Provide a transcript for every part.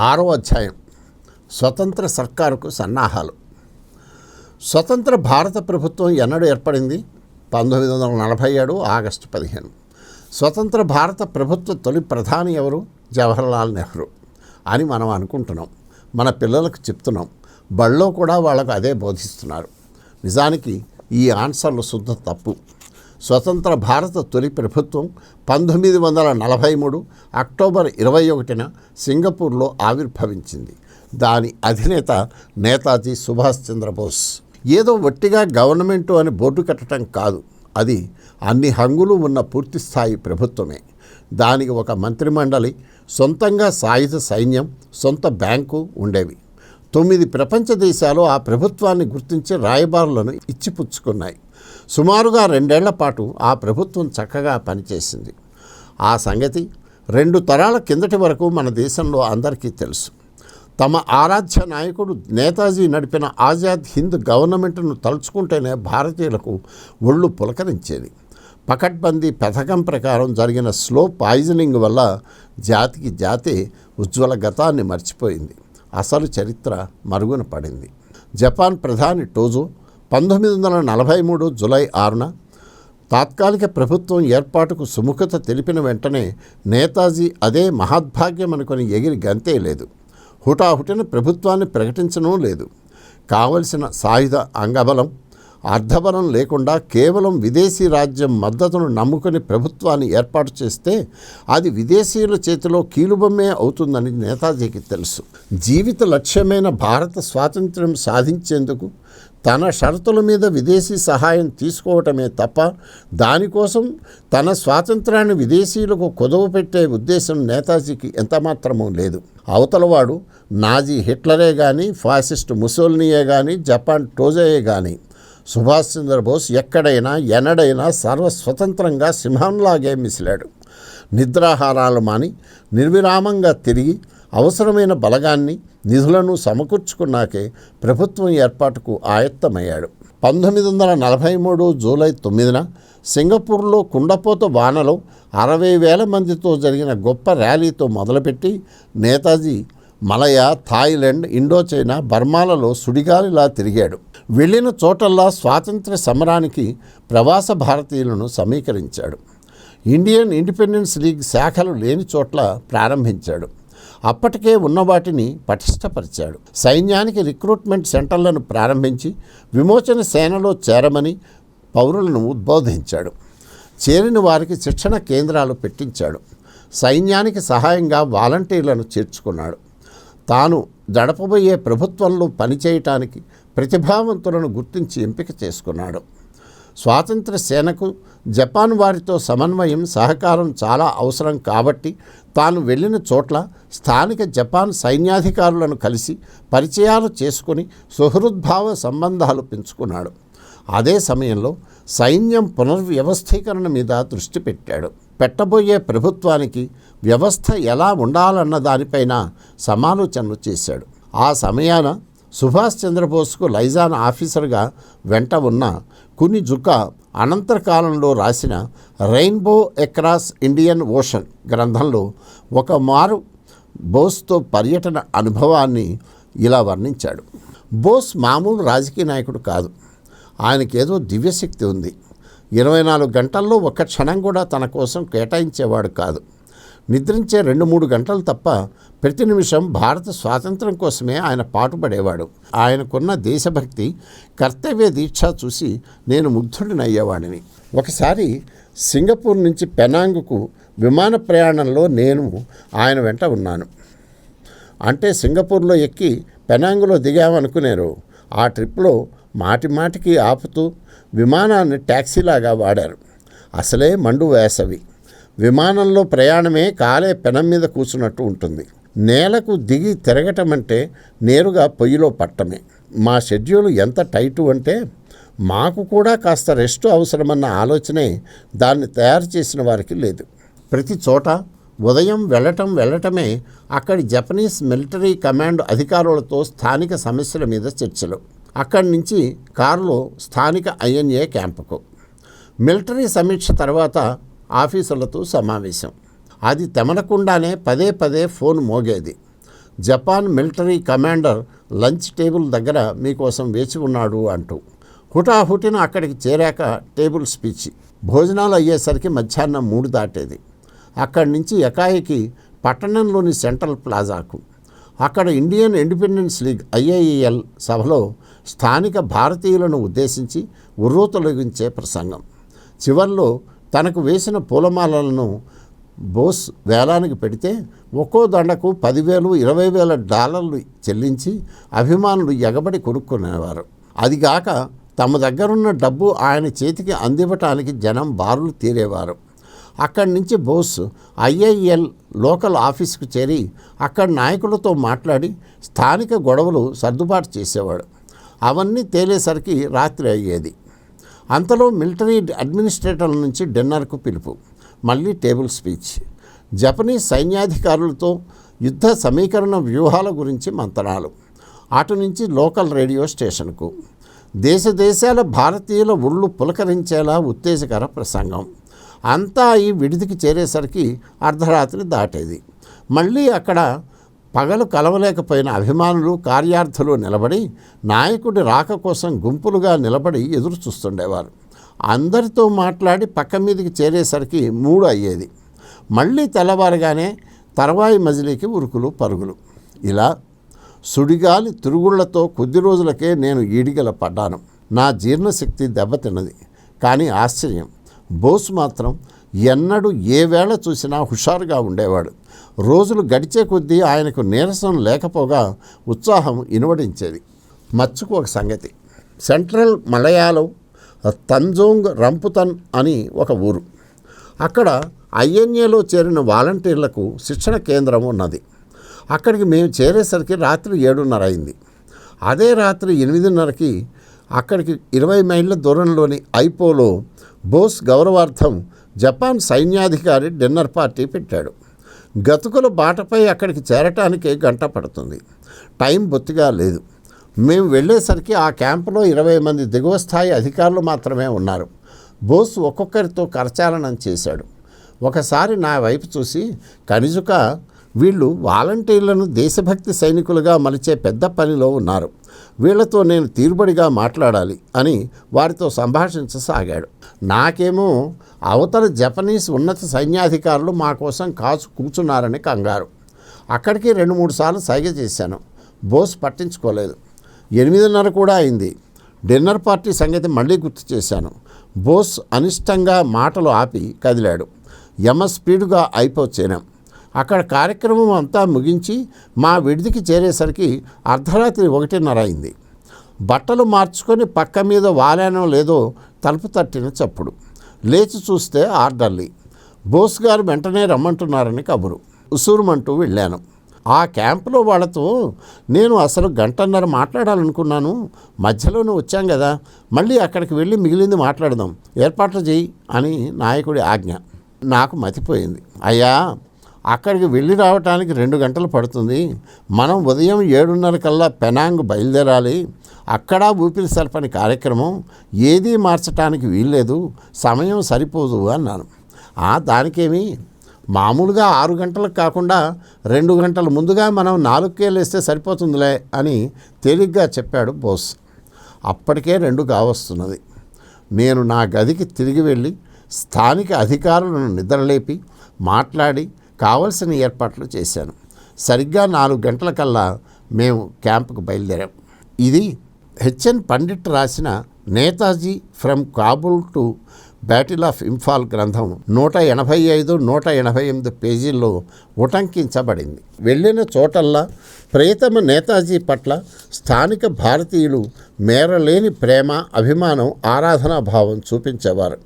ఆరో అధ్యాయం. స్వతంత్ర సర్కారుకు సన్నాహాలు. స్వతంత్ర భారత ప్రభుత్వం ఎన్నడూ ఏర్పడింది? పంతొమ్మిది వందల నలభై ఏడు ఆగస్టు పదిహేను. స్వతంత్ర భారత ప్రభుత్వ తొలి ప్రధాని ఎవరు? జవహర్లాల్ నెహ్రూ అని మనం అనుకుంటున్నాం. మన పిల్లలకు చెప్తున్నాం. బళ్ళో కూడా వాళ్ళకు అదే బోధిస్తున్నారు. నిజానికి ఈ ఆన్సర్లు శుద్ధ తప్పు. స్వతంత్ర భారత తొలి ప్రభుత్వం పంతొమ్మిది వందల నలభై మూడు అక్టోబర్ ఇరవై ఒకటిన సింగపూర్లో ఆవిర్భవించింది. దాని అధినేత నేతాజీ సుభాష్ చంద్రబోస్. ఏదో వట్టిగా గవర్నమెంటు అని బోర్డు కట్టడం కాదు. అది అన్ని హంగులు ఉన్న పూర్తిస్థాయి ప్రభుత్వమే. దానికి ఒక మంత్రిమండలి సొంతంగా సాయుధ సైన్యం సొంత బ్యాంకు ఉండేవి. తొమ్మిది ప్రపంచ దేశాలు ఆ ప్రభుత్వాన్ని గుర్తించి రాయబారులను ఇచ్చిపుచ్చుకున్నాయి. సుమారుగా రెండేళ్ళ పాటు ఆ ప్రభుత్వం చక్కగా పనిచేసింది. ఆ సంగతి రెండు తరాల కిందటి వరకు మన దేశంలో అందరికీ తెలుసు. తమ ఆరాధ్య నాయకుడు నేతాజీ నడిపిన ఆజాద్ హింద్ గవర్నమెంట్ను తలుచుకుంటేనే భారతీయులకు ఒళ్ళు పులకరించేది. పకడ్బందీ పథకం ప్రకారం జరిగిన స్లో పాయిజనింగ్ వల్ల జాతికి జాతి ఉజ్వల గతాన్ని మర్చిపోయింది. అసలు చరిత్ర మరుగున పడింది. జపాన్ ప్రధాని టోజో పంతొమ్మిది వందల నలభై మూడు జులై ఆరున తాత్కాలిక ప్రభుత్వం ఏర్పాటుకు సుముఖత తెలిపిన వెంటనే నేతాజీ అదే మహద్భాగ్యం అనుకుని ఎగిరి గంతే లేదు. హుటాహుటిన ప్రభుత్వాన్ని ప్రకటించడం లేదు. కావలసిన సాయుధ అంగబలం అర్ధబలం లేకుండా కేవలం విదేశీ రాజ్యం మద్దతును నమ్ముకుని ప్రభుత్వాన్ని ఏర్పాటు చేస్తే అది విదేశీయుల చేతిలో కీలుబొమ్మే అవుతుందని నేతాజీకి తెలుసు. జీవిత లక్ష్యమైన భారత స్వాతంత్ర్యం సాధించేందుకు తన షరతుల మీద విదేశీ సహాయం తీసుకోవటమే తప్ప దానికోసం తన స్వాతంత్రాన్ని విదేశీయులకు కొదవ పెట్టే ఉద్దేశం నేతాజీకి ఎంతమాత్రమూ లేదు. అవతలవాడు నాజీ హిట్లరే కానీ ఫాసిస్ట్ ముసోల్నియే కానీ జపాన్ టోజయే కానీ సుభాష్ చంద్రబోస్ ఎక్కడైనా ఎన్నడైనా సర్వస్వతంత్రంగా సింహంలాగే మిసిలాడు. నిద్రాహారాలు మాని నిర్విరామంగా తిరిగి అవసరమైన బలగాన్ని నిధులను సమకూర్చుకున్నాకే ప్రభుత్వం ఏర్పాటుకు ఆయత్తమయ్యాడు. పంతొమ్మిది వందల నలభై మూడు జూలై తొమ్మిదిన సింగపూర్లో కుండపోత వానలో అరవై వేల మందితో జరిగిన గొప్ప ర్యాలీతో మొదలుపెట్టి నేతాజీ మలయ థాయిలాండ్ ఇండోచైనా బర్మాలలో సుడిగాలిలా తిరిగాడు. వెళ్ళిన చోటల్లా స్వాతంత్ర సమరానికి ప్రవాస భారతీయులను సమీకరించాడు. ఇండియన్ ఇండిపెండెన్స్ లీగ్ శాఖలు లేని చోట్ల ప్రారంభించాడు. అప్పటికే ఉన్న వాటిని పటిష్టపరిచాడు. సైన్యానికి రిక్రూట్మెంట్ సెంటర్లను ప్రారంభించి విమోచన సేనలో చేరమని పౌరులను ఉద్బోధించాడు. చేరిన వారికి శిక్షణ కేంద్రాలు పెట్టించాడు. సైన్యానికి సహాయంగా వాలంటీర్లను చేర్చుకున్నాడు. తాను జడపబోయే ప్రభుత్వంలో పనిచేయటానికి ప్రతిభావంతులను గుర్తించి ఎంపిక చేసుకున్నాడు. స్వాతంత్ర సేనకు జపాన్ వారితో సమన్వయం సహకారం చాలా అవసరం కాబట్టి తాను వెళ్ళిన చోట్ల స్థానిక జపాన్ సైన్యాధికారులను కలిసి పరిచయాలు చేసుకుని సుహృద్భావ సంబంధాలు పెంచుకున్నాడు. అదే సమయంలో సైన్యం పునర్వ్యవస్థీకరణ మీద దృష్టి పెట్టాడు. పెట్టబోయే ప్రభుత్వానికి వ్యవస్థ ఎలా ఉండాలన్న దానిపైన సమాలోచనలు చేశాడు. ఆ సమయాన సుభాష్ చంద్రబోస్కు లైజాన్ ఆఫీసర్గా వెంట ఉన్న కుని జుకా అనంతర కాలంలో రాసిన రెయిన్బో ఎక్రాస్ ఇండియన్ ఓషన్ గ్రంథంలో ఒక మారు బోస్తో పర్యటన అనుభవాన్ని ఇలా వర్ణించాడు. బోస్ మామూలు రాజకీయ నాయకుడు కాదు. ఆయనకేదో దివ్యశక్తి ఉంది. ఇరవై నాలుగు గంటల్లో ఒక్క క్షణం కూడా తన కోసం కేటాయించేవాడు కాదు. నిద్రించే రెండు మూడు గంటలు తప్ప ప్రతి నిమిషం భారత స్వాతంత్రం కోసమే ఆయన పాటుపడేవాడు. ఆయనకున్న దేశభక్తి కర్తవ్య దీక్ష చూసి నేను ముగ్ధుడినయ్యేవాడిని. ఒకసారి సింగపూర్ నుంచి పెనాంగ్కు విమాన ప్రయాణంలో నేను ఆయన వెంట ఉన్నాను. అంటే సింగపూర్లో ఎక్కి పెనాంగులో దిగామనుకునేరు. ఆ ట్రిప్లో మాటి మాటికి ఆపుతూ విమానాన్ని ట్యాక్సీలాగా వాడారు. అసలే మండు వేసవి. విమానంలో ప్రయాణమే కాలే పెనం మీద కూర్చున్నట్టు ఉంటుంది. నేలకు దిగి తిరగటం అంటే నేరుగా పొయ్యిలో పట్టమే. మా షెడ్యూల్ ఎంత టైటు అంటే మాకు కూడా కాస్త రెస్ట్ అవసరమన్న ఆలోచనే దాన్ని తయారు చేసిన వారికి లేదు. ప్రతి చోట ఉదయం వెళ్ళటం వెళ్ళటమే అక్కడి జపనీస్ మిలిటరీ కమాండ్ అధికారులతో స్థానిక సమస్యల మీద చర్చలు. అక్కడి నుంచి కారులో స్థానిక ఐఎన్ఏ క్యాంపుకు. మిలిటరీ సమీక్ష తర్వాత ఆఫీసులతో సమావేశం. అది తెమనకుండానే పదే పదే phone మోగేది. Japan military commander lunch table దగ్గర మీకోసం వేచి ఉన్నాడు అంటూ. హుటాహుటిన అక్కడికి చేరాక టేబుల్ స్పీచ్. భోజనాలు అయ్యేసరికి మధ్యాహ్నం మూడు దాటేది. అక్కడి నుంచి ఎకాయికి పట్టణంలోని సెంట్రల్ ప్లాజాకు. అక్కడ ఇండియన్ ఇండిపెండెన్స్ లీగ్ ఐఐఈఎల్ సభలో స్థానిక భారతీయులను ఉద్దేశించి ఉర్రూతలగించే ప్రసంగం. చివర్లో తనకు వేసిన పూలమాలలను బోస్ వేలానికి పెడితే ఒక్కో దండకు పదివేలు ఇరవై వేల డాలర్లు చెల్లించి అభిమానులు ఎగబడి కొనుక్కునేవారు. అదిగాక తమ దగ్గరున్న డబ్బు ఆయన చేతికి అందివ్వటానికి జనం బారులు తీరేవారు. అక్కడి నుంచి బోస్ ఐఐఎల్ లోకల్ ఆఫీస్కు చేరి అక్కడి నాయకులతో మాట్లాడి స్థానిక గొడవలు సర్దుబాటు చేసేవాడు. అవన్నీ తేలేసరికి రాత్రి అయ్యేది. అంతలో మిలిటరీ అడ్మినిస్ట్రేటర్ల నుంచి డిన్నర్కు పిలుపు మళ్ళీ టేబుల్ స్పీచ్. జపనీస్ సైన్యాధికారులతో యుద్ధ సమీకరణ వ్యూహాల గురించి మంతనాలు. అటు నుంచి లోకల్ రేడియో స్టేషన్కు. దేశ దేశాల భారతీయుల ఒళ్ళు పులకరించేలా ఉత్తేజకర ప్రసంగం. అంతా ఈ విడిదికి చేరేసరికి అర్ధరాత్రి దాటేది. మళ్ళీ అక్కడ పగలు కలవలేకపోయిన అభిమానులు కార్యార్థులు నిలబడి నాయకుడి రాక కోసం గుంపులుగా నిలబడి ఎదురు చూస్తుండేవారు. అందరితో మాట్లాడి పక్క మీదకి చేరేసరికి మూడు అయ్యేది. మళ్ళీ తెల్లవారుగానే తర్వాయి మజిలీకి ఉరుకులు పరుగులు. ఇలా సుడిగాలి తిరుగుళ్ళతో కొద్ది రోజులకే నేను ఈడిగల పడ్డాను. నా జీర్ణశక్తి దెబ్బతిన్నది. కానీ ఆశ్చర్యం బోస్ మాత్రం ఎన్నడూ ఏ వేళ చూసినా హుషారుగా ఉండేవాడు. రోజులు గడిచే కొద్దీ ఆయనకు నీరసం లేకపోగా ఉత్సాహం ఇనువడించేది. మచ్చుకు ఒక సంగతి. సెంట్రల్ మలయాళం తంజోంగ్ రంపుతన్ అని ఒక ఊరు. అక్కడ ఐఎన్ఏలో చేరిన వాలంటీర్లకు శిక్షణ కేంద్రం ఉన్నది. అక్కడికి మేము చేరేసరికి రాత్రి ఏడున్నర అయింది. అదే రాత్రి ఎనిమిదిన్నరకి అక్కడికి ఇరవై మైళ్ళ దూరంలోని ఐపోలో బోస్ గౌరవార్థం జపాన్ సైన్యాధికారి డిన్నర్ పార్టీ పెట్టాడు. గతుకుల బాటపై అక్కడికి చేరటానికి గంట పడుతుంది. టైం బొత్తిగా లేదు. మేము వెళ్ళేసరికి ఆ క్యాంపులో ఇరవై మంది దిగువ స్థాయి అధికారులు మాత్రమే ఉన్నారు. బోస్ ఒక్కొక్కరితో కరచాలనం చేశాడు. ఒకసారి నా వైపు చూసి కనిజుక వీళ్ళు వాలంటీర్లను దేశభక్తి సైనికులుగా మలిచే పెద్ద పనిలో ఉన్నారు. వీళ్ళతో నేను తీరుబడిగా మాట్లాడాలి అని వారితో సంభాషించసాగాడు. నాకేమో అవతల జపనీస్ ఉన్నత సైన్యాధికారులు మా కోసం కాచు కూర్చున్నారని కంగారు. అక్కడికి రెండు మూడు సార్లు సైగ చేశాను. బోస్ పట్టించుకోలేదు. ఎనిమిదిన్నర కూడా అయింది. డిన్నర్ పార్టీ సంగతి మళ్ళీ గుర్తు చేశాను. బోస్ అనిష్టంగా మాటలు ఆపి కదిలాడు. యమ స్పీడ్గా అయిపోచేనాం అక్కడ కార్యక్రమం అంతా ముగించి మా విడిదికి చేరేసరికి అర్ధరాత్రి ఒకటిన్నర అయింది. బట్టలు మార్చుకొని పక్క మీద వాలానో లేదో తలుపు తట్టిన చప్పుడు. లేచి చూస్తే ఆర్డర్లీ బోస్ గారు వెంటనే రమ్మంటున్నారని కబురు. ఉసూరుమంటూ వెళ్ళాను. ఆ క్యాంపులో వాళ్ళతో నేను అసలు గంటన్నర మాట్లాడాలనుకున్నాను. మధ్యలోనే వచ్చాం కదా మళ్ళీ అక్కడికి వెళ్ళి మిగిలింది మాట్లాడదాం. ఏర్పాట్లు చేయి అని నాయకుడి ఆజ్ఞ. నాకు మతిపోయింది. అయ్యా అక్కడికి వెళ్ళి రావటానికి రెండు గంటలు పడుతుంది. మనం ఉదయం ఏడున్నర కల్లా పెనాంగ్ బయలుదేరాలి. అక్కడ ఊపిరి సల్పని కార్యక్రమం ఏదీ మార్చటానికి వీల్లేదు సమయం సరిపోదు అన్నాను. "ఆ, దానికేమి మామూలుగా ఆరు గంటలకు కాకుండా రెండు గంటల ముందుగా మనం నాలుగుకేళ్ళు వేస్తే సరిపోతుందిలే అని తేలిగ్గా చెప్పాడు బోస్. అప్పటికే రెండు కావస్తున్నది నేను నా గదికి తిరిగి వెళ్ళి స్థానిక అధికారులను నిద్రలేపి మాట్లాడి కావలసిన ఏర్పాట్లు చేశాను. సరిగ్గా నాలుగు గంటల కల్లా మేము క్యాంపుకు బయలుదేరాం. ఇది హెచ్ఎన్ పండిట్ రాసిన Netaji from Kabul to battle of Imphal గ్రంథం నూట ఎనభై ఐదు నూట ఎనభై ఎనిమిది పేజీల్లో ఉటంకించబడింది. వెళ్ళిన చోటల్లా ప్రియతమ నేతాజీ పట్ల స్థానిక భారతీయులు మేరలేని ప్రేమ అభిమానం ఆరాధనా భావం చూపించేవారు.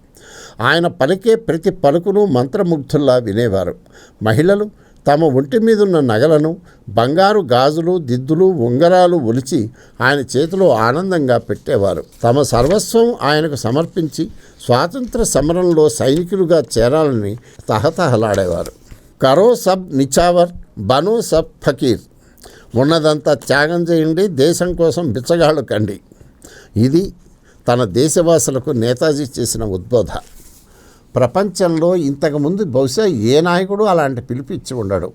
ఆయన పలికే ప్రతి పలుకును మంత్రముగ్ధుల్లా వినేవారు. మహిళలు తమ ఒంటి మీదున్న నగలను బంగారు గాజులు దిద్దులు ఉంగరాలు ఒలిచి ఆయన చేతిలో ఆనందంగా పెట్టేవారు. తమ సర్వస్వం ఆయనకు సమర్పించి స్వాతంత్ర సమరంలో సైనికులుగా చేరాలని తహతహలాడేవారు. కరో సబ్ నిచావర్ బనో సబ్ ఫకీర్. ఉన్నదంతా త్యాగం చేయండి దేశం కోసం బిచ్చగాళ్ళు కండి. ఇది తన దేశవాసులకు నేతాజీ చేసిన ఉద్బోధ. ప్రపంచంలో ఇంతకుముందు బహుశా ఏ నాయకుడు అలాంటి పిలుపు ఇచ్చి ఉండడు.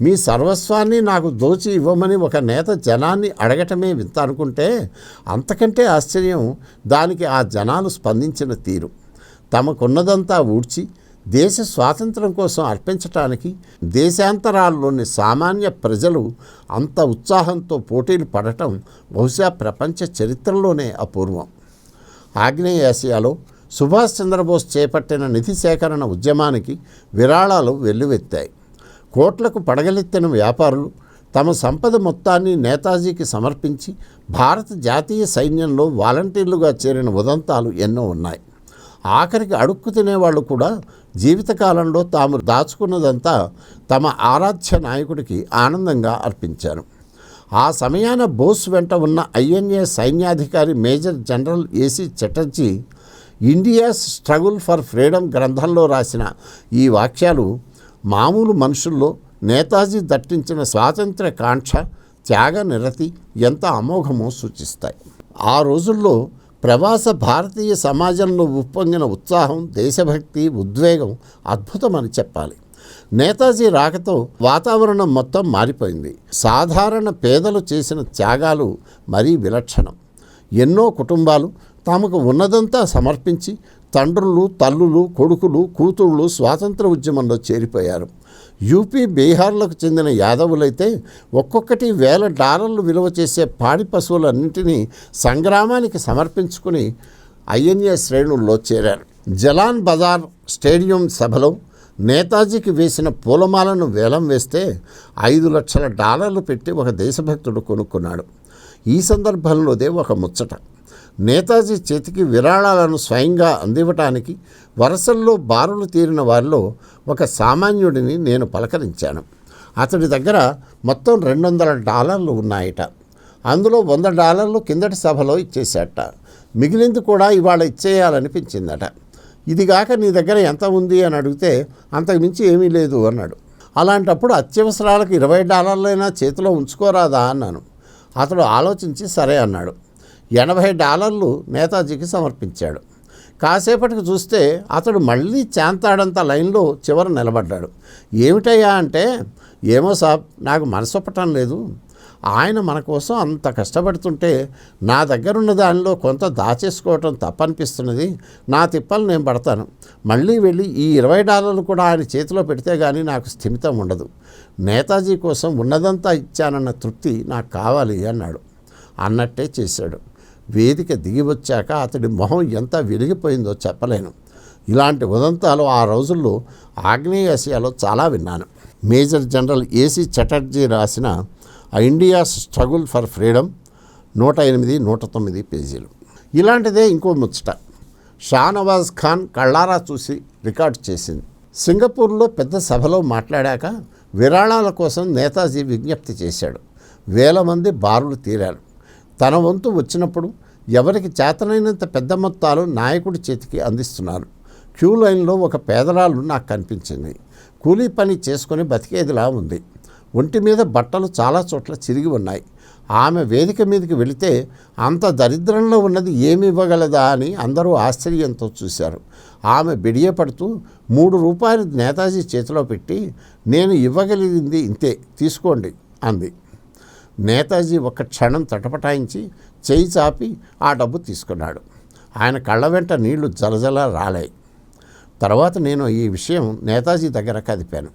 మీ సర్వస్వాన్ని నాకు దోచి ఇవ్వమని ఒక నేత జనాన్ని అడగటమే వింత అనుకుంటే అంతకంటే ఆశ్చర్యం దానికి ఆ జనాలు స్పందించిన తీరు. తమకున్నదంతా ఊడ్చి దేశ స్వాతంత్రం కోసం అర్పించటానికి దేశాంతరాల్లోని సామాన్య ప్రజలు అంత ఉత్సాహంతో పోటీలు పడటం బహుశా ప్రపంచ చరిత్రలోనే అపూర్వం. ఆగ్నేయాసియాలో సుభాష్ చంద్రబోస్ చేపట్టిన నిధి సేకరణ ఉద్యమానికి విరాళాలు వెల్లువెత్తాయి. కోట్లకు పడగలెత్తిన వ్యాపారులు తమ సంపద మొత్తాన్ని నేతాజీకి సమర్పించి భారత జాతీయ సైన్యంలో వాలంటీర్లుగా చేరిన ఉదంతాలు ఎన్నో ఉన్నాయి. ఆఖరికి అడుక్కు తినేవాళ్ళు కూడా జీవితకాలంలో తాము దాచుకున్నదంతా తమ ఆరాధ్య నాయకుడికి ఆనందంగా అర్పించారు. ఆ సమయాన బోస్ వెంట ఉన్న INA సైన్యాధికారి major general AC Chatterjee India's struggle for freedom గ్రంథంలో రాసిన ఈ వాక్యాలు మామూలు మనుషుల్లో నేతాజీ దట్టించిన స్వాతంత్ర కాంక్ష త్యాగ నిరతి ఎంత అమోఘమో సూచిస్తాయి. ఆ రోజుల్లో ప్రవాస భారతీయ సమాజంలో ఉప్పొంగిన ఉత్సాహం దేశభక్తి ఉద్వేగం అద్భుతమని చెప్పాలి. నేతాజీ రాకతో వాతావరణం మొత్తం మారిపోయింది. సాధారణ పేదలు చేసిన త్యాగాలు మరీ విలక్షణం. ఎన్నో కుటుంబాలు తమకు ఉన్నదంతా సమర్పించి తండ్రులు తల్లులు కొడుకులు కూతుళ్ళు స్వాతంత్ర ఉద్యమంలో చేరిపోయారు. యూపీ బీహార్లకు చెందిన యాదవులైతే ఒక్కొక్కటి వేల డాలర్లు విలువ చేసే పాడి పశువులన్నింటినీ సంగ్రామానికి సమర్పించుకుని ఐఎన్ఏ శ్రేణుల్లో చేరారు. జలాన్ బజార్ స్టేడియం సభలో నేతాజీకి వేసిన పూలమాలను వేలం వేస్తే ఐదు లక్షల డాలర్లు పెట్టి ఒక దేశభక్తుడు కొనుక్కున్నాడు. ఈ సందర్భంలోదే ఒక ముచ్చట. నేతాజీ చేతికి విరాళాలను స్వయంగా అందివ్వటానికి వరసల్లో బారులు తీరిన వారిలో ఒక సామాన్యుడిని నేను పలకరించాను. అతడి దగ్గర మొత్తం రెండు వందల డాలర్లు ఉన్నాయట. అందులో వంద డాలర్లు కిందటి సభలో ఇచ్చేశాట. మిగిలింది కూడా ఇవాళ ఇచ్చేయాలనిపించిందట. ఇదిగాక నీ దగ్గర ఎంత ఉంది అని అడిగితే అంతకుమించి ఏమీ లేదు అన్నాడు. అలాంటప్పుడు అత్యవసరాలకు ఇరవై డాలర్లైనా చేతిలో ఉంచుకోరాదా అన్నాను. అతడు ఆలోచించి సరే అన్నాడు. ఎనభై డాలర్లు నేతాజీకి సమర్పించాడు. కాసేపటికి చూస్తే అతడు మళ్ళీ చాంతాడంత లైన్లో చివర నిలబడ్డాడు. ఏమిటయ్యా అంటే ఏమో సాబ్ నాకు మనసొప్పటం లేదు. ఆయన మన కోసం అంత కష్టపడుతుంటే నా దగ్గరున్న దానిలో కొంత దాచేసుకోవటం తప్పనిపిస్తున్నది. నా తిప్పలు నేను పడతాను. మళ్ళీ వెళ్ళి ఈ ఇరవై డాలర్లు కూడా ఆయన చేతిలో పెడితే కానీ నాకు స్థిమితం ఉండదు. నేతాజీ కోసం ఉన్నదంతా ఇచ్చానన్న తృప్తి నాకు కావాలి అన్నాడు. అన్నట్టే చేశాడు. వేదిక దిగి వచ్చాక అతడి మొహం ఎంత వెలిగిపోయిందో చెప్పలేను. ఇలాంటి ఉదంతాలు ఆ రోజుల్లో ఆగ్నేయాసియాలో చాలా విన్నాను. మేజర్ జనరల్ ఏసీ చటర్జీ రాసిన ఇండియాస్ స్ట్రగుల్ ఫర్ ఫ్రీడమ్ నూట ఎనిమిది నూట తొమ్మిది పేజీలు. ఇలాంటిదే ఇంకో ముచ్చట. షానవాజ్ ఖాన్ కళ్ళారా చూసి రికార్డ్ చేసింది. సింగపూర్లో పెద్ద సభలో మాట్లాడాక విరాళాల కోసం నేతాజీ విజ్ఞప్తి చేశాడు. వేల మంది బారులు తీరారు. తన వంతు వచ్చినప్పుడు ఎవరికి చేతనైనంత పెద్ద మొత్తాలు నాయకుడి చేతికి అందిస్తున్నారు. క్యూ లైన్లో ఒక పేదరాలు నాకు కనిపించింది. కూలీ పని చేసుకొని బతికేదిలా ఉంది. ఒంటి మీద బట్టలు చాలా చోట్ల చిరిగి ఉన్నాయి. ఆమె వేదిక మీదకి వెళితే అంత దరిద్రంలో ఉన్నది ఏమి ఇవ్వగలదా అని అందరూ ఆశ్చర్యంతో చూశారు. ఆమె బిడియపడుతూ మూడు రూపాయలు నేతాజీ చేతిలో పెట్టి నేను ఇవ్వగలిగింది ఇంతే తీసుకోండి అంది. నేతాజీ ఒక క్షణం తటపటాయించి చేయి చాపి ఆ డబ్బు తీసుకున్నాడు. ఆయన కళ్ళ వెంట నీళ్ళు జలజల రాలాయి తర్వాత నేను ఈ విషయం నేతాజీ దగ్గర కదిపాను.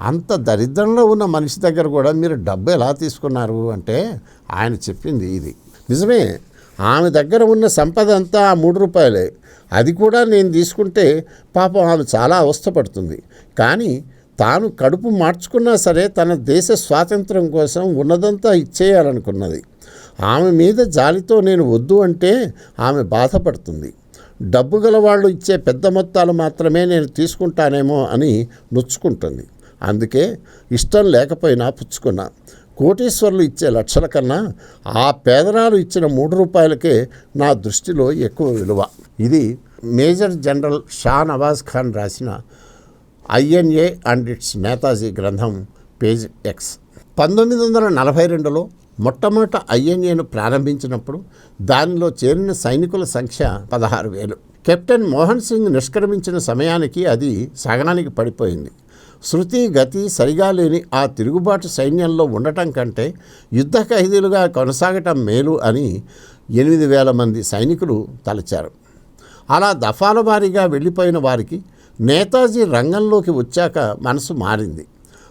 అంత దరిద్రంలో ఉన్న మనిషి దగ్గర కూడా మీరు డబ్బు ఎలా తీసుకున్నారు అంటే ఆయన చెప్పింది ఇది. నిజమే ఆమె దగ్గర ఉన్న సంపద అంతా ఆ మూడు రూపాయలే. అది కూడా నేను తీసుకుంటే పాపం ఆమె చాలా అవస్థపడుతుంది. కానీ తాను కడుపు మార్చుకున్నా సరే తన దేశ స్వాతంత్రం కోసం ఉన్నదంతా ఇచ్చేయాలనుకున్నది. ఆమె మీద జాలితో నేను వద్దు అంటే ఆమె బాధపడుతుంది. డబ్బు గల వాళ్ళు ఇచ్చే పెద్ద మొత్తాలు మాత్రమే నేను తీసుకుంటానేమో అని నొచ్చుకుంటుంది. అందుకే ఇష్టం లేకపోయినా పుచ్చుకున్నా. కోటీశ్వర్లు ఇచ్చే లక్షల కన్నా ఆ పేదరాలు ఇచ్చిన మూడు రూపాయలకే నా దృష్టిలో ఎక్కువ విలువ. ఇది మేజర్ జనరల్ షా నవాజ్ ఖాన్ రాసిన ఐఎన్ఏ అండ్ ఇట్స్ నేతాజీ గ్రంథం పేజ్ ఎక్స్ పంతొమ్మిది వందల నలభై రెండులో మొట్టమొదట ఐఎన్ఏను ప్రారంభించినప్పుడు దానిలో చేరిన సైనికుల సంఖ్య పదహారు వేలు. కెప్టెన్ మోహన్ సింగ్ నిష్క్రమించిన సమయానికి అది సగనానికి పడిపోయింది. శృతి గతి సరిగా లేని ఆ తిరుగుబాటు సైన్యంలో ఉండటం కంటే యుద్ధ ఖైదీలుగా కొనసాగటం మేలు అని ఎనిమిది వేల మంది సైనికులు తలచారు. అలా దఫాల వారీగా వెళ్ళిపోయిన వారికి నేతాజీ రంగంలోకి వచ్చాక మనసు మారింది.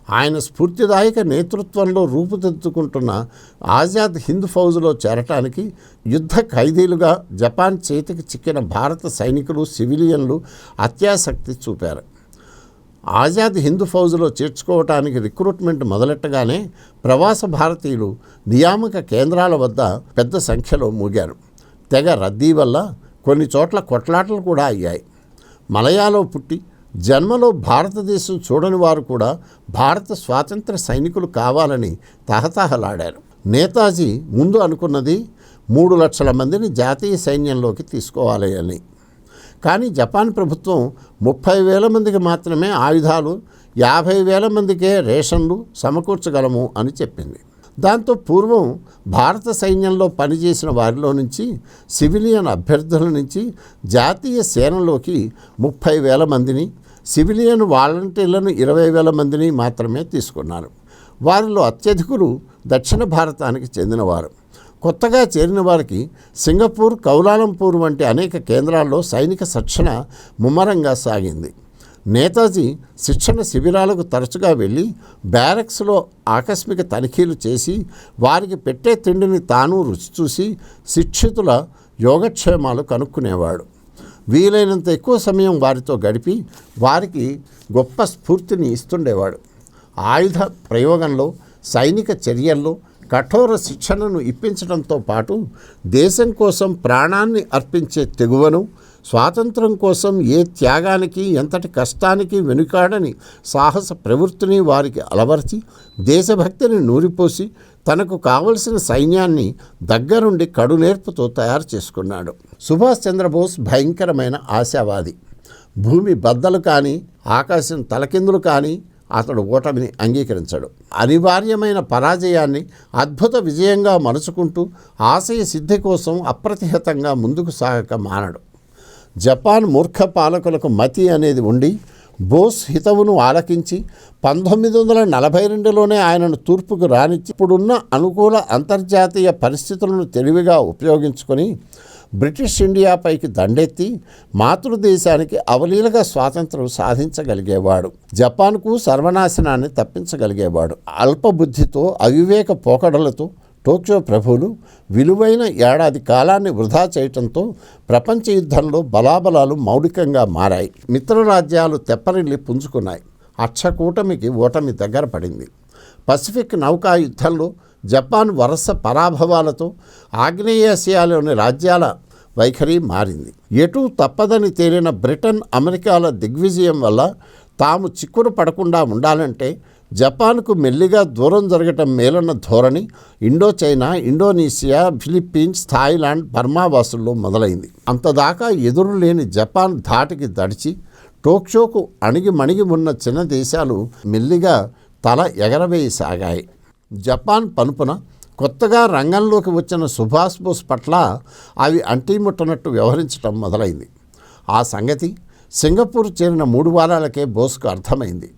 ఆయన స్ఫూర్తిదాయక నేతృత్వంలో రూపుదిద్దుకుంటున్న ఆజాద్ హింద్ ఫౌజ్లో చేరటానికి యుద్ధ ఖైదీలుగా జపాన్ చేతికి చిక్కిన భారత సైనికులు సివిలియన్లు అత్యాసక్తి చూపారు. ఆజాద్ హిందూ ఫౌజ్లో చేర్చుకోవటానికి రిక్రూట్మెంట్ మొదలెట్టగానే ప్రవాస భారతీయులు నియామక కేంద్రాల వద్ద పెద్ద సంఖ్యలో మూగారు. తెగ రద్దీ వల్ల కొన్ని చోట్ల కొట్లాటలు కూడా అయ్యాయి. మలయాలో పుట్టి జన్మలో భారతదేశం చూడని వారు కూడా భారత స్వాతంత్ర సైనికులు కావాలని తహతహలాడారు. నేతాజీ ముందు అనుకున్నది మూడు లక్షల మందిని జాతీయ సైన్యంలోకి తీసుకోవాలి అని. కానీ జపాన్ ప్రభుత్వం ముప్పై వేల మందికి మాత్రమే ఆయుధాలు యాభై వేల మందికే రేషన్లు సమకూర్చగలము అని చెప్పింది. దాంతో పూర్వం భారత సైన్యంలో పనిచేసిన వారిలో నుంచి సివిలియన్ అభ్యర్థుల నుంచి జాతీయ సేనలోకి ముప్పై వేల మందిని సివిలియన్ వాలంటీర్లను ఇరవై వేల మందిని మాత్రమే తీసుకున్నారు. వారిలో అత్యధికులు దక్షిణ భారతానికి చెందినవారు. కొత్తగా చేరిన వారికి సింగపూర్ కౌలాలంపూర్ వంటి అనేక కేంద్రాల్లో సైనిక శిక్షణ ముమ్మరంగా సాగింది. నేతాజీ శిక్షణ శిబిరాలకు తరచుగా వెళ్ళి బ్యారక్స్లో ఆకస్మిక తనిఖీలు చేసి వారికి పెట్టే తిండిని తాను రుచి చూసి శిక్షితుల యోగక్షేమాలు కనుక్కునేవాడు. వీలైనంత ఎక్కువ సమయం వారితో గడిపి వారికి గొప్ప స్ఫూర్తిని ఇస్తుండేవాడు. ఆయుధ ప్రయోగంలో సైనిక చర్యల్లో కఠోర శిక్షణను ఇప్పించడంతో పాటు దేశం కోసం ప్రాణాన్ని అర్పించే తెగువను స్వాతంత్రం కోసం ఏ త్యాగానికి ఎంతటి కష్టానికి వెనుకాడని సాహస ప్రవృత్తిని వారికి అలవర్చి దేశభక్తిని నూరిపోసి తనకు కావలసిన సైన్యాన్ని దగ్గరుండి కడునేర్పుతో తయారు చేసుకున్నాడు. సుభాష్ చంద్రబోస్ భయంకరమైన ఆశావాది. భూమి బద్దలు కానీ ఆకాశం తలకిందులు కానీ అతడు ఓటమిని అంగీకరించడు. అనివార్యమైన పరాజయాన్ని అద్భుత విజయంగా మలుచుకుంటూ ఆశయ సిద్ధి కోసం అప్రతిహతంగా ముందుకు సాగక మానడు. జపాన్ మూర్ఖ పాలకులకు మతి అనేది ఉండి బోస్ హితవును ఆలకించి పంతొమ్మిది వందల నలభై రెండులోనే ఆయనను తూర్పుకు రానిచ్చి ఇప్పుడున్న అనుకూల అంతర్జాతీయ పరిస్థితులను తెలివిగా ఉపయోగించుకొని బ్రిటిష్ ఇండియాపైకి దండెత్తి మాతృదేశానికి అవలీలగా స్వాతంత్రం సాధించగలిగేవాడు. జపాన్కు సర్వనాశనాన్ని తప్పించగలిగేవాడు. అల్పబుద్ధితో అవివేక పోకడలతో టోక్యో ప్రభువులు విలువైన ఏడాది కాలాన్ని వృధా చేయటంతో ప్రపంచ యుద్ధంలో బలాబలాలు మౌలికంగా మారాయి. మిత్రరాజ్యాలు తెప్పరిల్లి పుంజుకున్నాయి. అక్షకూటమికి ఓటమి దగ్గర పడింది. పసిఫిక్ నౌకా యుద్ధంలో జపాన్ వరుస పరాభవాలతో ఆగ్నేయాసియాలోని రాజ్యాల వైఖరి మారింది. ఎటూ తప్పదని తేలిన బ్రిటన్ అమెరికాల దిగ్విజయం వల్ల తాము చిక్కురు పడకుండా ఉండాలంటే జపాన్కు మెల్లిగా దూరం జరగటం మేలన్న ధోరణి Indo China Indonesia Philippines Thailand బర్మావాసుల్లో మొదలైంది. అంతదాకా ఎదురు లేని జపాన్ ధాటికి దడిచి టోక్యోకు అణిగి మణిగి ఉన్న చిన్న దేశాలు మెల్లిగా తల ఎగరవేయసాగాయి. జపాన్ పనుపున కొత్తగా రంగంలోకి వచ్చిన సుభాష్ బోస్ పట్ల అవి అంటిముట్టనట్టు వ్యవహరించడం మొదలైంది. ఆ సంగతి సింగపూర్ చేరిన మూడు వారాలకే బోస్కు అర్థమైంది.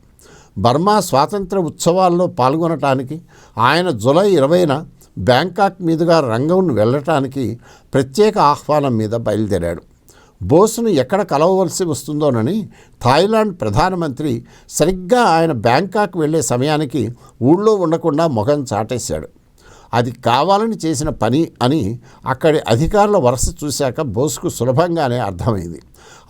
బర్మా స్వాతంత్ర ఉత్సవాల్లో పాల్గొనటానికి ఆయన జులై ఇరవైన బ్యాంకాక్ మీదుగా రంగంను వెళ్ళటానికి ప్రత్యేక ఆహ్వానం మీద బయలుదేరాడు. బోస్ను ఎక్కడ కలవవలసి వస్తుందోనని థాయిలాండ్ ప్రధానమంత్రి సరిగ్గా ఆయన బ్యాంకాక్ వెళ్ళే సమయానికి ఊళ్ళో ఉండకుండా మొఖం చాటేశాడు. అది కావాలని చేసిన పని అని అక్కడి అధికారుల వరుస చూశాక బోస్కు సులభంగానే అర్థమైంది.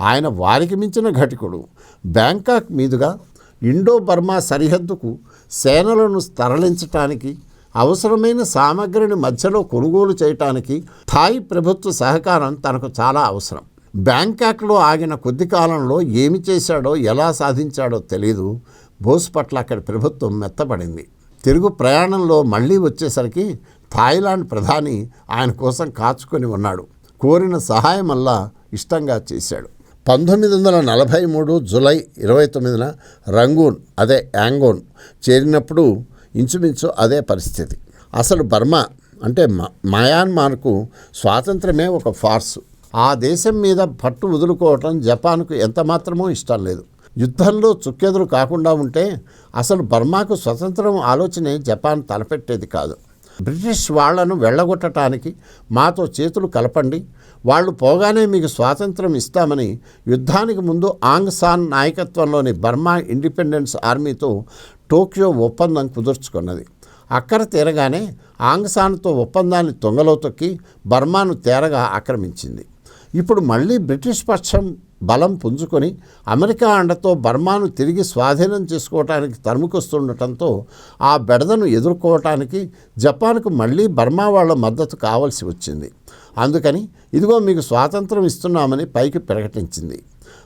ఆయన వారికి మించిన ఘటికుడు. బ్యాంకాక్ మీదుగా ఇండో బర్మా సరిహద్దుకు సేనలను తరలించటానికి అవసరమైన సామగ్రిని మధ్యలో కొనుగోలు చేయటానికి థాయ్ ప్రభుత్వ సహకారం తనకు చాలా అవసరం. బ్యాంకాక్లో ఆగిన కొద్ది కాలంలో ఏమి చేశాడో ఎలా సాధించాడో తెలియదు బోస్ పట్ల అక్కడి ప్రభుత్వం మెత్తబడింది. తిరుగు ప్రయాణంలో మళ్ళీ వచ్చేసరికి థాయిలాండ్ ప్రధాని ఆయన కోసం కాచుకొని ఉన్నాడు. కోరిన సహాయమల్లా ఇష్టంగా చేశాడు. పంతొమ్మిది వందల నలభై మూడు జులై ఇరవై తొమ్మిదిన రంగూన్ అదే యాంగోన్ చేరినప్పుడు ఇంచుమించు అదే పరిస్థితి. అసలు బర్మా అంటే మ- మయాన్మార్కు స్వాతంత్రమే ఒక ఫార్స్. ఆ దేశం మీద పట్టు వదులుకోవటం జపాన్కు ఎంతమాత్రమూ ఇష్టం లేదు. యుద్ధంలో చుక్కెదురు కాకుండా ఉంటే అసలు బర్మాకు స్వతంత్రం ఆలోచనే జపాన్ తలపెట్టేది కాదు. బ్రిటిష్ వాళ్ళను వెళ్ళగొట్టడానికి మాతో చేతులు కలపండి వాళ్ళు పోగానే మీకు స్వాతంత్రం ఇస్తామని యుద్ధానికి ముందు ఆంగ్ సాన్ నాయకత్వంలోని బర్మా ఇండిపెండెన్స్ ఆర్మీతో టోక్యో ఒప్పందం కుదుర్చుకున్నది. అక్కర తీరగానే ఆంగ్ సాన్తో ఒప్పందాన్ని తొంగలో తొక్కి బర్మాను తేరగా ఆక్రమించింది. ఇప్పుడు మళ్ళీ బ్రిటిష్ పక్షం బలం పుంజుకొని అమెరికా అండతో బర్మాను తిరిగి స్వాధీనం చేసుకోవటానికి తరుముకొస్తుండటంతో ఆ బెడదను ఎదుర్కోవటానికి జపాన్కు మళ్ళీ బర్మా వాళ్ళ మద్దతు కావలసి వచ్చింది. అందుకని ఇదిగో మీకు స్వాతంత్రం ఇస్తున్నామని పైకి ప్రకటించింది.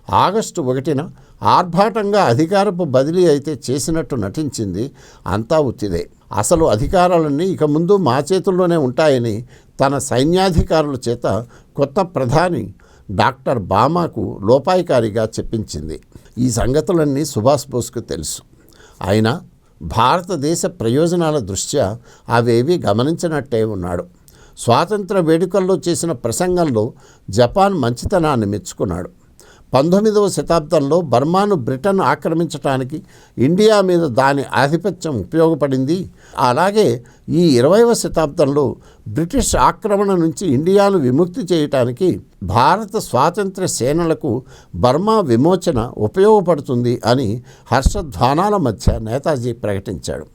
ఆగస్టు ఒకటిన ఆర్భాటంగా అధికారపు బదిలీ అయితే చేసినట్టు నటించింది అంతా ఉత్తిదే. అసలు అధికారాలన్నీ ఇక ముందు మా చేతుల్లోనే ఉంటాయని తన సైన్యాధికారుల చేత కొత్త ప్రధాని డాక్టర్ బామాకు లోపాయికారిగా చెప్పించింది. ఈ సంగతులన్నీ సుభాష్ బోస్కు తెలుసు. అయినా భారతదేశ ప్రయోజనాల దృష్ట్యా అవేవి గమనించినట్టే ఉన్నాడు. స్వాతంత్ర వేడుకల్లో చేసిన ప్రసంగంలో జపాన్ మంచితనాన్ని మెచ్చుకున్నాడు. పంతొమ్మిదవ శతాబ్దంలో బర్మాను బ్రిటన్ ఆక్రమించడానికి ఇండియా మీద దాని ఆధిపత్యం ఉపయోగపడింది. అలాగే ఈ ఇరవైవ శతాబ్దంలో బ్రిటిష్ ఆక్రమణ నుంచి ఇండియాను విముక్తి చేయటానికి భారత స్వాతంత్ర సేనలకు బర్మా విమోచన ఉపయోగపడుతుంది అని హర్షధ్వానాల మధ్య నేతాజీ ప్రకటించాడు.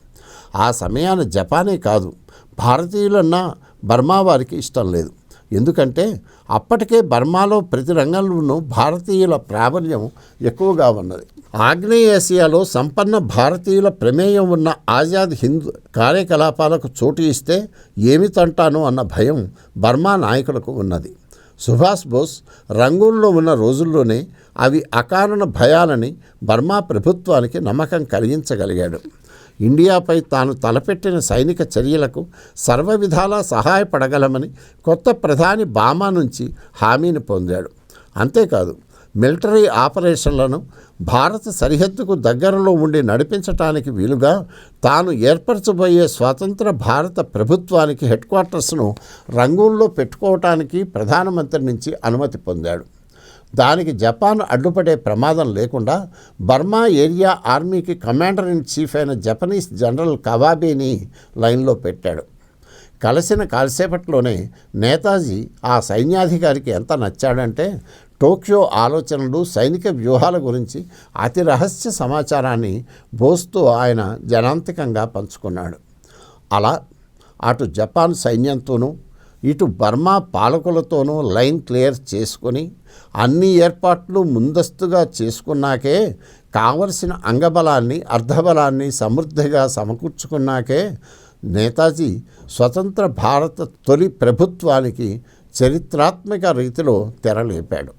ఆ సమయాన జపానే కాదు భారతీయులన్నా బర్మా వారికి ఇష్టం లేదు. ఎందుకంటే అప్పటికే బర్మాలో ప్రతి రంగంలోనూ భారతీయుల ప్రాబల్యం ఎక్కువగా ఉన్నది. ఆగ్నేయేసియాలో సంపన్న భారతీయుల ప్రమేయం ఉన్న ఆజాద్ హింద్ కార్యకలాపాలకు చోటు ఇస్తే ఏమి తంటాను అన్న భయం బర్మా నాయకులకు ఉన్నది. సుభాష్ బోస్ రంగుల్లో ఉన్న రోజుల్లోనే అవి అకారణ భయాలని బర్మా ప్రభుత్వానికి నమ్మకం కలిగించగలిగాడు. ఇండియాపై తాను తలపెట్టిన సైనిక చర్యలకు సర్వ విధాలా సహాయపడగలమని కొత్త ప్రధాని బామా నుంచి హామీని పొందాడు. అంతేకాదు మిలిటరీ ఆపరేషన్లను భారత సరిహద్దుకు దగ్గరలో ఉండి నడిపించటానికి వీలుగా తాను ఏర్పరచబోయే స్వతంత్ర భారత ప్రభుత్వానికి హెడ్ క్వార్టర్స్ను రంగూన్లో పెట్టుకోవటానికి ప్రధానమంత్రి నుంచి అనుమతి పొందాడు. దానికి జపాన్ అడ్డుపడే ప్రమాదం లేకుండా బర్మా ఏరియా ఆర్మీకి కమాండర్ ఇన్ చీఫ్ అయిన జపనీస్ జనరల్ కవాబేని లైన్లో పెట్టాడు. కలిసిన కాల్సేపట్లోనే నేతాజీ ఆ సైన్యాధికారికి ఎంత నచ్చాడంటే టోక్యో ఆలోచనలు సైనిక వ్యూహాల గురించి అతి రహస్య సమాచారాన్ని బోస్తూ ఆయన జనాంతికంగా పంచుకున్నాడు. అలా అటు జపాన్ సైన్యంతోనూ ఇటు బర్మా పాలకులతోనూ లైన్ క్లియర్ చేసుకొని అన్ని ఏర్పాట్లు ముందస్తుగా చేసుకున్నాకే కావలసిన అంగబలాన్ని అర్ధబలాన్ని సమృద్ధిగా సమకూర్చుకున్నాకే నేతాజీ స్వతంత్ర భారత తొలి ప్రభుత్వానికి చరిత్రాత్మక రీతిలో తెరలేపాడు.